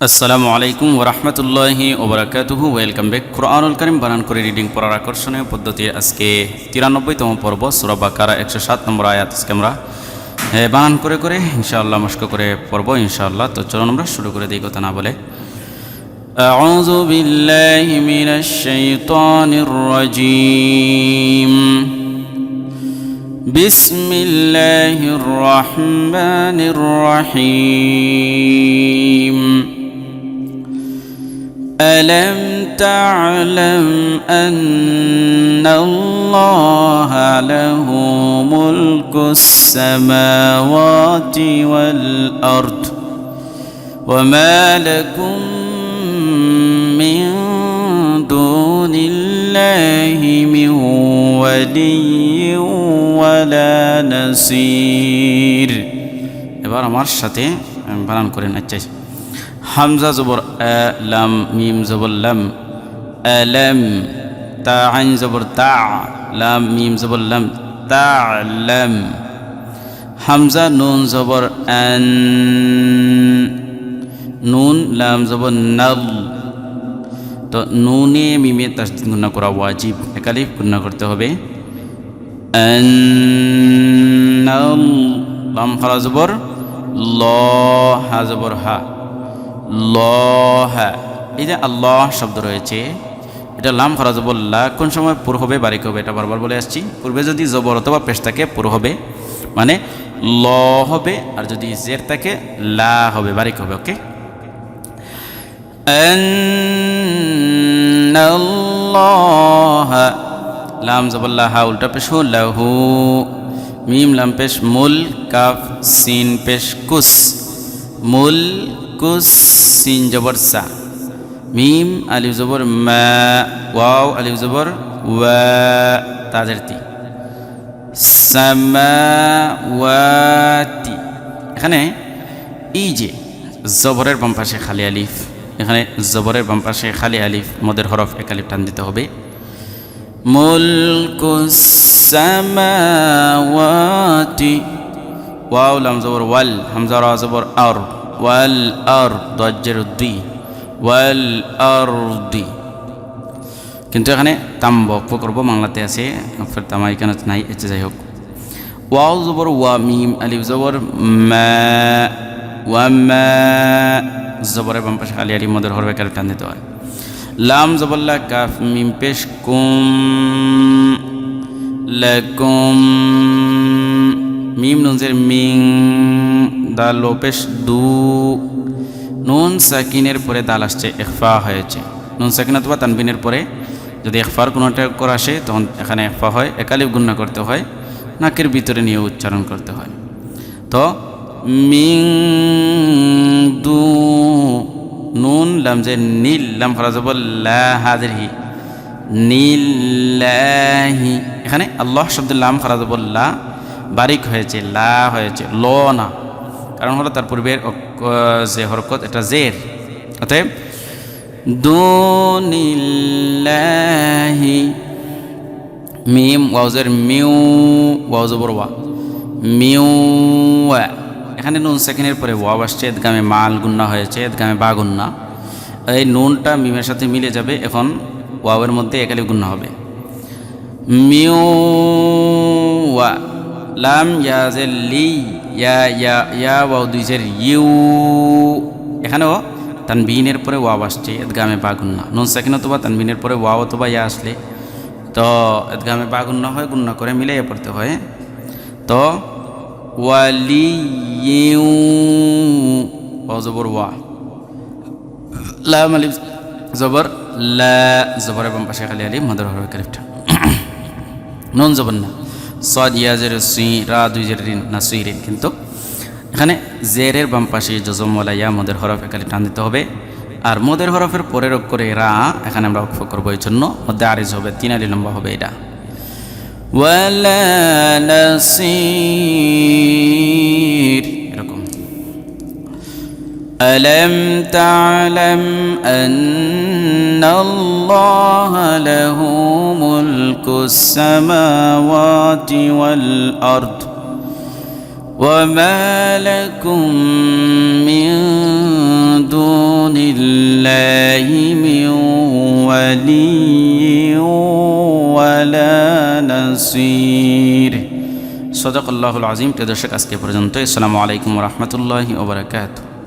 আসসালামু আলাইকুম ওরহমতুল্লাহি ওবরাকাতুহু ওয়েলকাম ব্যাক কোরআনুল করিম বানান করে রিডিং পড়ার আকর্ষণীয় পদ্ধতির আজকে তিরানব্বইতম পর্ব সুরা বাকারা একশো সাত নম্বর আয়াত আজকে আমরা এ, বানান করে করে ইনশাআল্লাহ মস্ক করে পড়বো ইনশাআল্লাহ তো চলুন আমরা শুরু করে দিই কথা না বলে أعوذ بالله من الشيطان الرجيم بسم الله الرحمن الرحيم ألم تعلم أن الله له ملك السماوات والأرض وما لكم من دون الله من ولي ولا نصير এবার আমার সাথে আমি বানান করে নাচাই হামজা জবর লাম, মিম জবর লাম আলাম তা, আইন জবর তা, লাম, মিম জবর লাম, তা, লাম। হামজা নুন জবর আন নুন, লাম জবর নাল। তো নুনে, মিমে তাসদিদ গুণা করা ওয়াজিব। একালিফ গুণা করতে হবে। লাম খালা জবর, ল, হা জবর হা। লহ এই যে আল্লাহ শব্দ রয়েছে, এটা লাম খরাজবুল্লাহ কোন সময় পুর হবে, বারিক হবে, এটা বারবার বলে আসছি। পূর্বে যদি জবর অথবা পেশ থাকে, পুর হবে মানে ল হবে, আর যদি জের থাকে, লা হবে, বারিক হবে, ওকে? লাম জবল্লা হা, উল্টা পেশ হু, লাহু। মিম, লাম পেশ, মুল, কাফ, সিন, পেশ, কুস। মুল কুস সিন জবর সা মিম আলিফ জবর মা ওয়াও আলিফ জবর ওয়া তাদের সামাওয়াতি এখানে এই যে জবরের বাম পাশে খালি আলিফ, এখানে জবরের বাম পাশে খালি আলিফ, মদের হরফ এক আলিফ টান দিতে হবে। মুলকুসামাওয়াতি ওয়াও, লাম, জবর, ওয়াল, হামজা, রা, জবর, আর। ওয়াল আর দজ্জের দুই ওয়াল আর কিন্তু এখানে তাম বক্ফ করব বাংলাতে আছে তামা এখানে নাই এসে যাই হোক। ওয়াও জবর ওয়া মিম আলিফ জবর ওয়া মা জবরের বাম পাশে আলি মদের হরবে কালে টান দিতে হয়। লাম জবল্লা কাফ মিম পেশ কুম লাকুম মিম নুনজের মিং দাল লো পেশ দু। নুন সাকিনের পরে দাল আসছে এখফা হয়েছে। নুন সাকিন অথবা তানবিনের পরে যদি এখফার কোনোটা করা আসে, তখন এখানে এখফা হয়, একালিফ গুন্না করতে হয়, নাকের ভিতরে নিয়ে উচ্চারণ করতে হয়। তো, মিং দু, নুন, লাম যে নীল, লাম ফরাজব লা হাজির হি নীলাহি এখানে আল্লাহ শব্দ লাম ফরাজবল্লা বারিক হয়েছে, লা হয়েছে, ল না। কারণ হলো তার পূর্বের যে হরকত, এটা জের। অতএব, দুনিল্লাহি মিম, ওয়াউজের মিউ ওয়াউজবর ওয়া, মিউ এখানে নুন সেকেন্ডের পরে ওয়াব আসছে এদগামে মাল গুন্না হয়েছে এদগামে বা গুন্না। এই নুনটা মিমের সাথে মিলে যাবে, এখন ওয়াবের মধ্যে একালি গুন্না হবে। মিউ ওয়া। লাম ইয়াজের লি, ইয়া ইয়া ইয়া ওয়াও ইউ। এখানেও তানবিনের পরে ওয়াব আসছে, এদগামে বা গুন্না নুন সেকেন্ড অথবা তানবিনের পরে ওয়াও অথবা ইয়া আসলে, তো এদগামে বা গুন্না হয় গুন্না করে মিলিয়ে পড়তে হয়। তো ওয়ালিউ জবর ওয়া। লাম আলিফ জবর, লা জবরের বাম পাশে খালি আলিফ, মদর হরফ কালিফটা। নুন জবর না। সদ ইয়াজের সুই রা দুই জের ঋণ না সুই ঋণ কিন্তু। এখানে জেরের বাম পাশে জজমওয়ালা ইয়া, মদের হরফ খালি টান দিতে হবে। আর মদের হরফের পরের অক্ষরে রা, এখানে আমরা অক্ষ করব এই জন্য। মধ্যে আরিজ হবে, তিন আলি লম্বা হবে এটা। ওয়ালা নাসির ألم تعلم أن الله له ملك السماوات والأرض وما لكم من دون الله من ولي ولا نصير صدق الله العظيم. تدرشك أسكي برزنتي السلام عليكم ورحمة الله وبركاته